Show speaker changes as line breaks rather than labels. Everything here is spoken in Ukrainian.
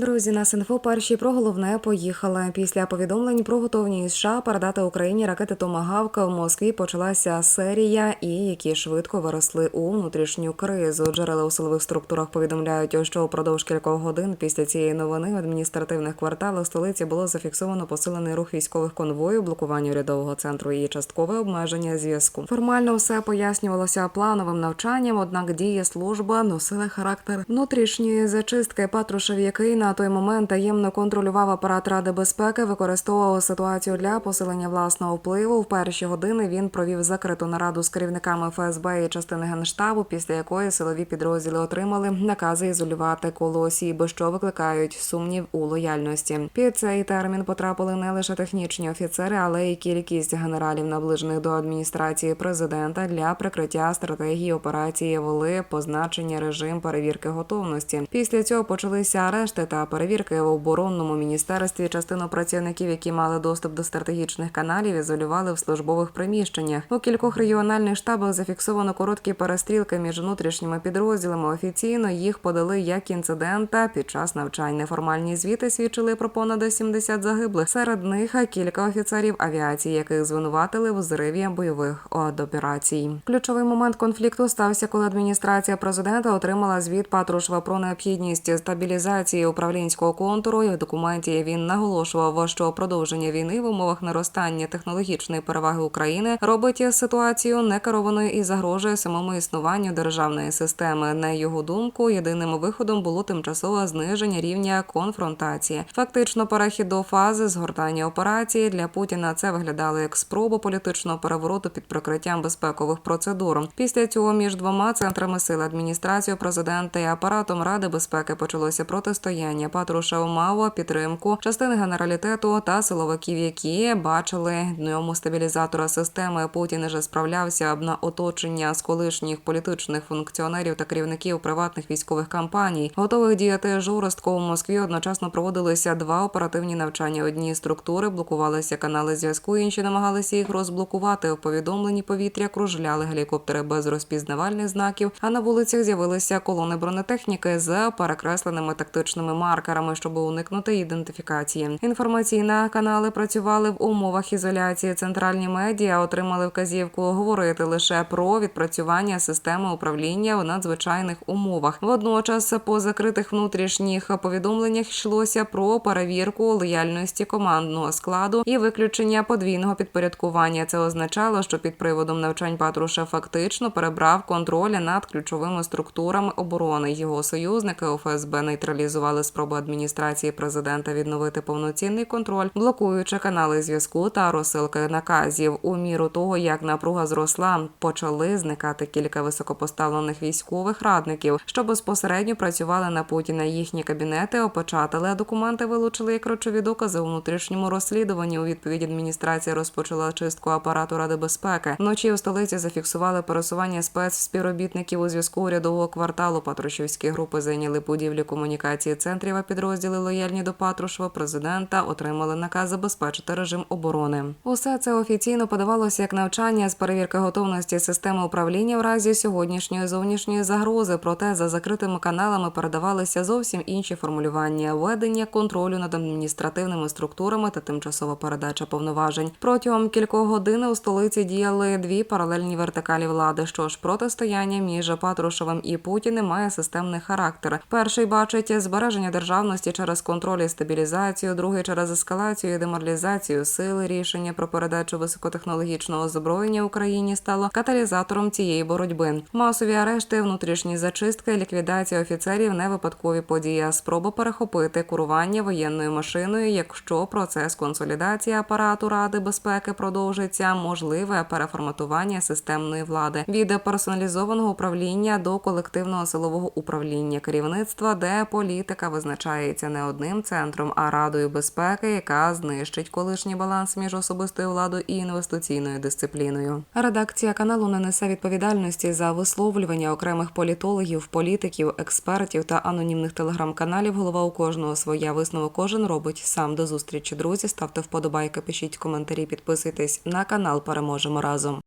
Друзі, нас інфо перші про головне поїхали. Після повідомлень про готовність США передати Україні ракети Томагавка в Москві почалася серія, і які швидко виросли у внутрішню кризу. Джерела у силових структурах повідомляють, що упродовж кількох годин після цієї новини в адміністративних кварталах столиці було зафіксовано посилений рух військових конвоїв, блокування урядового центру і часткове обмеження зв'язку. Формально все пояснювалося плановим навчанням, однак дії служба носили характер внутрішньої зачистки. Патрушев, який на той момент таємно контролював апарат Ради безпеки, використовував ситуацію для посилення власного впливу. В перші години він провів закриту нараду з керівниками ФСБ і частини генштабу, після якої силові підрозділи отримали накази ізолювати коло осіб, що викликають сумнів у лояльності. Під цей термін потрапили не лише технічні офіцери, але й кількість генералів, наближених до адміністрації президента для прикриття стратегії операції вели позначення режим перевірки готовності. Після цього почалися арешти та перевірки в оборонному міністерстві. Частину працівників, які мали доступ до стратегічних каналів, ізолювали в службових приміщеннях. У кількох регіональних штабах зафіксовано короткі перестрілки між внутрішніми підрозділами. Офіційно їх подали як інцидента під час навчань. Неформальні звіти свідчили про понад 70 загиблих. Серед них кілька офіцерів авіації, яких звинуватили в зриві бойових операцій. Ключовий момент конфлікту стався, коли адміністрація президента отримала звіт Патрушева про необхідність стабілізації управлінського контуру. І в документі він наголошував, що продовження війни в умовах наростання технологічної переваги України робить ситуацію некерованою і загрожує самому існуванню державної системи. На його думку, єдиним виходом було тимчасове зниження рівня конфронтації. Фактично, перехід до фази згортання операції для Путіна це виглядало як спроба політичного перевороту під прикриттям безпекових процедур. Після цього між двома центрами сили адміністрацією президента і апаратом Ради безпеки почалося протистояння. Патрушев мав підтримку частини генералітету та силовиків, які бачили в ньому стабілізатора системи. Путін вже справлявся б на оточення з колишніх політичних функціонерів та керівників приватних військових кампаній, готових діяти жорстко у Москві. Одночасно проводилися два оперативні навчання. Одні структури блокувалися канали зв'язку, інші намагалися їх розблокувати. У повідомленні повітря кружляли гелікоптери без розпізнавальних знаків. А на вулицях з'явилися колони бронетехніки з перекресленими тактичними маркерами, щоб уникнути ідентифікації. Інформаційні канали працювали в умовах ізоляції. Центральні медіа отримали вказівку говорити лише про відпрацювання системи управління у надзвичайних умовах. Водночас, по закритих внутрішніх повідомленнях йшлося про перевірку лояльності командного складу і виключення подвійного підпорядкування. Це означало, що під приводом навчань Патруша фактично перебрав контроль над ключовими структурами оборони. Його союзники у ФСБ нейтралізували спробу адміністрації президента відновити повноцінний контроль, блокуючи канали зв'язку та розсилки наказів. У міру того, як напруга зросла, почали зникати кілька високопоставлених військових радників, що безпосередньо працювали на Путіна. Їхні кабінети опечатали, документи вилучили як речові докази у внутрішньому розслідуванні. У відповідь адміністрація розпочала чистку апарату Ради безпеки. Вночі у столиці зафіксували пересування спецспівробітників у зв'язку урядового кварталу. Патрушівські групи зайняли будівлі комунікації центрів. А підрозділи лояльні до Патрушева президента отримали наказ забезпечити режим оборони. Усе це офіційно подавалося як навчання з перевірки готовності системи управління в разі сьогоднішньої зовнішньої загрози. Проте за закритими каналами передавалися зовсім інші формулювання ведення контролю над адміністративними структурами та тимчасова передача повноважень. Протягом кількох годин у столиці діяли дві паралельні вертикалі влади. Що ж, протистояння між Патрушевим і Путіним має системний характер. Перший бачить збереження державності через контроль і стабілізацію, другий через ескалацію і деморалізацію сили. Рішення про передачу високотехнологічного озброєння Україні стало каталізатором цієї боротьби. Масові арешти, внутрішні зачистки, ліквідація офіцерів не випадкові події, а спроба перехопити курування воєнною машиною. Якщо процес консолідації апарату Ради безпеки продовжиться, можливе переформатування системної влади від персоналізованого управління до колективного силового управління керівництва, де політика визначається не одним центром, а радою безпеки, яка знищить колишній баланс між особистою владою і інвестиційною дисципліною. Редакція каналу не несе відповідальності за висловлювання окремих політологів, політиків, експертів та анонімних телеграм-каналів. Голова у кожного своя висновок кожен робить сам до зустрічі. Друзі, ставте вподобайки, пишіть коментарі, підписуйтесь на канал. Переможемо разом.